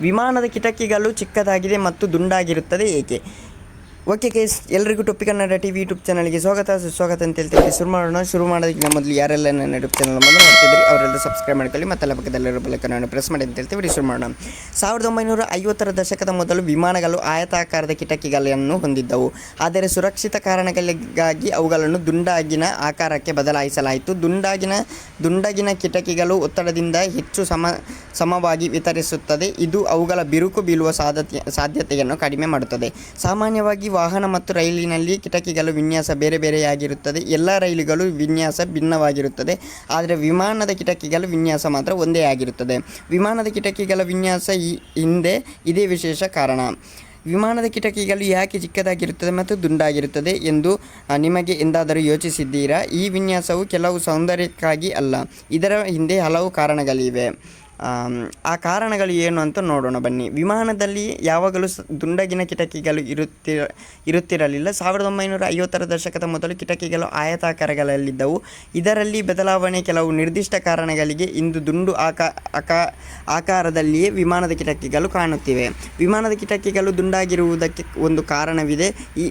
ವಿಮಾನದ ಕಿಟಕಿಗಳು ಚಿಕ್ಕದಾಗಿದೆ ಮತ್ತು ದುಂಡಾಗಿರುತ್ತದೆ ಏಕೆ? ಓಕೆ ಕೇಸ್ ಎಲ್ಲರಿಗೂ ಟೊಪ್ಪಿ ಕನ್ನಡ ಟಿ ವಿ ಯೂಟ್ಯೂಬ್ ಚಾನಲ್ಗೆ ಸ್ವಾಗತ. ಸುಸ್ವಾಗತ ಅಂತ ಹೇಳ್ತೀವಿ ಶುರು ಮಾಡೋಣ. ಶುರು ಮಾಡೋದಕ್ಕಿಂತ ಮೊದಲು ಯಾರೆಲ್ಲ ನನ್ನ ಯೂಟ್ಯೂಬ್ ಚಾನಲ್ ಮೊದಲು ನೋಡ್ತಿದ್ರಿ ಅವರೆಲ್ಲರೂ ಸಬ್ಸ್ಕ್ರೈಬ್ ಮಾಡ್ಕೊಳ್ಳಿ ಮತ್ತೆ ಪಕ್ಕದಲ್ಲಿರೋ ಬೆಲ್ಲಕ್ಕನ್ನು ಪ್ರೆಸ್ ಮಾಡಿ ಅಂತ ಹೇಳ್ತೀವಿ. ಶುರು ಮಾಡೋಣ. ಸಾವಿರದ ಒಂಬೈನೂರ ಐವತ್ತರ ದಶಕದ ಮೊದಲು ವಿಮಾನಗಳು ಆಯತಾಕಾರದ ಕಿಟಕಿಗಳನ್ನು ಹೊಂದಿದ್ದವು. ಆದರೆ ಸುರಕ್ಷಿತ ಕಾರಣಗಳಿಗಾಗಿ ಅವುಗಳನ್ನು ದುಂಡಾಗಿನ ಆಕಾರಕ್ಕೆ ಬದಲಾಯಿಸಲಾಯಿತು. ದುಂಡಾಗಿನ, ದುಂಡಗಿನ ಕಿಟಕಿಗಳು ಒತ್ತಡದಿಂದ ಹೆಚ್ಚು ಸಮ, ಸಮವಾಗಿ ವಿತರಿಸುತ್ತದೆ. ಇದು ಅವುಗಳ ಬಿರುಕು ಬೀಳುವ ಸಾಧ್ಯತೆ, ಸಾಧ್ಯತೆಯನ್ನು ಕಡಿಮೆ ಮಾಡುತ್ತದೆ. ಸಾಮಾನ್ಯವಾಗಿ ವಾಹನ ಮತ್ತು ರೈಲಿನಲ್ಲಿ ಕಿಟಕಿಗಳ ವಿನ್ಯಾಸ ಬೇರೆ ಬೇರೆಯಾಗಿರುತ್ತದೆ. ಎಲ್ಲ ರೈಲುಗಳು ವಿನ್ಯಾಸ ಭಿನ್ನವಾಗಿರುತ್ತದೆ. ಆದರೆ ವಿಮಾನದ ಕಿಟಕಿಗಳ ವಿನ್ಯಾಸ ಮಾತ್ರ ಒಂದೇ ಆಗಿರುತ್ತದೆ. ವಿಮಾನದ ಕಿಟಕಿಗಳ ವಿನ್ಯಾಸ ಈ ಹಿಂದೆ ಇದೇ ವಿಶೇಷ ಕಾರಣ. ವಿಮಾನದ ಕಿಟಕಿಗಳು ಯಾಕೆ ಚಿಕ್ಕದಾಗಿರುತ್ತದೆ ಮತ್ತು ದುಂಡಾಗಿರುತ್ತದೆ ಎಂದು ನಿಮಗೆ ಎಂದಾದರೂ ಯೋಚಿಸಿದ್ದೀರಾ? ಈ ವಿನ್ಯಾಸವು ಕೆಲವು ಸೌಂದರ್ಯಕ್ಕಾಗಿ ಅಲ್ಲ. ಇದರ ಹಿಂದೆ ಹಲವು ಕಾರಣಗಳಿವೆ. ಆ ಕಾರಣಗಳು ಏನು ಅಂತ ನೋಡೋಣ ಬನ್ನಿ. ವಿಮಾನದಲ್ಲಿ ಯಾವಾಗಲೂ ದುಂಡಗಿನ ಕಿಟಕಿಗಳು ಇರುತ್ತಿ, ಇರುತ್ತಿರಲಿಲ್ಲ. ಸಾವಿರದ ಒಂಬೈನೂರ ಐವತ್ತರ ದಶಕದ ಮೊದಲು ಕಿಟಕಿಗಳು ಆಯತಾಕಾರಗಳಲ್ಲಿದ್ದವು. ಇದರಲ್ಲಿ ಬದಲಾವಣೆ ಕೆಲವು ನಿರ್ದಿಷ್ಟ ಕಾರಣಗಳಿಗೆ ಇಂದು ದುಂಡು ಆಕಾ ಆಕಾ, ಆಕಾರದಲ್ಲಿಯೇ ವಿಮಾನದ ಕಿಟಕಿಗಳು ಕಾಣುತ್ತಿವೆ. ವಿಮಾನದ ಕಿಟಕಿಗಳು ದುಂಡಾಗಿರುವುದಕ್ಕೆ ಒಂದು ಕಾರಣವಿದೆ.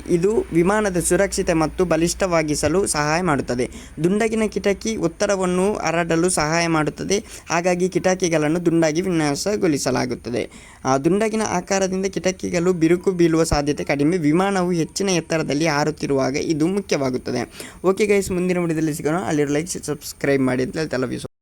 ಇದು ವಿಮಾನದ ಸುರಕ್ಷತೆ ಮತ್ತು ಬಲಿಷ್ಠವಾಗಿಸಲು ಸಹಾಯ ಮಾಡುತ್ತದೆ. ದುಂಡಗಿನ ಕಿಟಕಿ ಒತ್ತಡವನ್ನು ಹರಡಲು ಸಹಾಯ ಮಾಡುತ್ತದೆ. ಹಾಗಾಗಿ ಕಿಟಕಿಗಳನ್ನು ದುಂಡಾಗಿ ವಿನ್ಯಾಸಗೊಳಿಸಲಾಗುತ್ತದೆ. ಆ ದುಂಡಗಿನ ಆಕಾರದಿಂದ ಕಿಟಕಿಗಳು ಬಿರುಕು ಬೀಳುವ ಸಾಧ್ಯತೆ ಕಡಿಮೆ. ವಿಮಾನವು ಹೆಚ್ಚಿನ ಎತ್ತರದಲ್ಲಿ ಹಾರುತ್ತಿರುವಾಗ ಇದು ಮುಖ್ಯವಾಗುತ್ತದೆ. ಓಕೆ ಗೈಸ್ ಮುಂದಿನ ವಿಡಿಯೋದಲ್ಲಿ ಸಿಗೋಣ. ಅಲ್ಲಿರೋ ಲೈಕ್ ಸಬ್ಸ್ಕ್ರೈಬ್ ಮಾಡಿ ಅಂತ ಲವ್